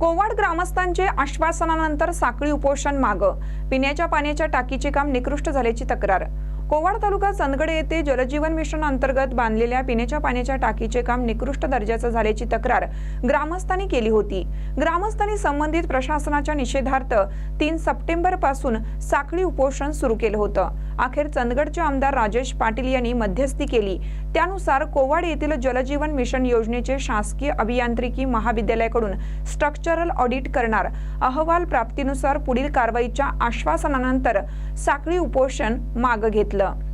कोवाड ग्रामस्थांचे आश्वासनानंतर साखळी उपोषण माग. पिण्याच्या पाण्याच्या टाकीचे काम निकृष्ट झाल्याची तक्रार. कोवाड तालुका चंदगड येथे जलजीवन मिशन अंतर्गत बांधलेल्या पिण्याच्या पाण्याच्या टाकीचे काम निकृष्ट दर्जाचं झाल्याची तक्रार ग्रामस्थांनी केली होती. ग्रामस्थांनी संबंधित प्रशासनाच्या निषेधार्थ तीन सप्टेंबरपासून साखळी उपोषण सुरू केलं होतं. अखेर चंदगडचे आमदार राजेश पाटील यांनी मध्यस्थी केली. त्यानुसार कोवाड येथील जलजीवन मिशन योजनेचे शासकीय अभियांत्रिकी महाविद्यालयाकडून स्ट्रक्चरल ऑडिट करणार अहवाल प्राप्तीनुसार पुढील कारवाईच्या आश्वासनानंतर साखळी उपोषण मागं घेतलं.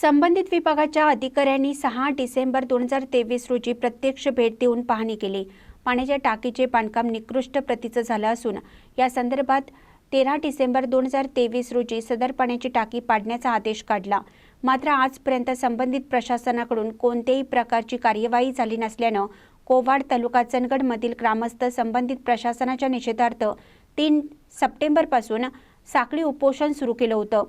संबंधित विभागाच्या अधिकाऱ्यांनी सहा डिसेंबर दोन हजार तेवीस रोजी प्रत्यक्ष भेट देऊन पाहणी केली. पाण्याच्या टाकीचे बांधकाम निकृष्ट प्रतीचं झालं असून या संदर्भात तेरा डिसेंबर दोन हजार तेवीस रोजी सदर पाण्याची टाकी पाडण्याचा आदेश काढला. मात्र आजपर्यंत संबंधित प्रशासनाकडून कोणत्याही प्रकारची कार्यवाही झाली नसल्यानं कोवाड तालुका चंदगडमधील ग्रामस्थ संबंधित प्रशासनाच्या निषेधार्थ तीन सप्टेंबरपासून साखळी उपोषण सुरू केलं होतं.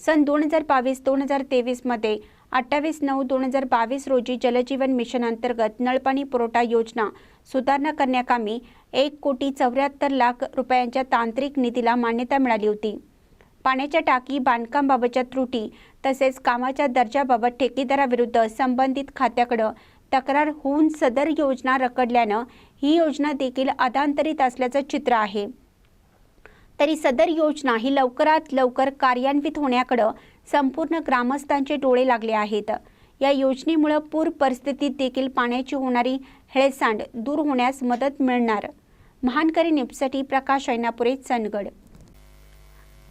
सन दोन हजार बावीस दोन हजार तेवीसमध्ये अठ्ठावीस नऊ दोन हजार बावीस रोजी जलजीवन मिशन अंतर्गत नळपाणी पुरवठा योजना सुधारणा करण्याकामी एक कोटी चौऱ्याहत्तर लाख रुपयांच्या तांत्रिक निधीला मान्यता मिळाली होती. पाण्याच्या टाकी बांधकामबाबतच्या त्रुटी तसेच कामाच्या दर्जाबाबत ठेकेदाराविरुद्ध संबंधित खात्याकडं तक्रार होऊन सदर योजना रखडल्यानं ही योजना देखील अधांतरित असल्याचं चित्र आहे. तरी सदर योजना ही लवकरात लवकर कार्यान्वित होण्याकडं संपूर्ण ग्रामस्थांचे डोळे लागले आहेत. या योजनेमुळं पूर परिस्थितीत देखील पाण्याची होणारी हेळसांड दूर होण्यास मदत मिळणार. महानकरी न्यूजसाठी प्रकाश ऐनापुरे चंदगड.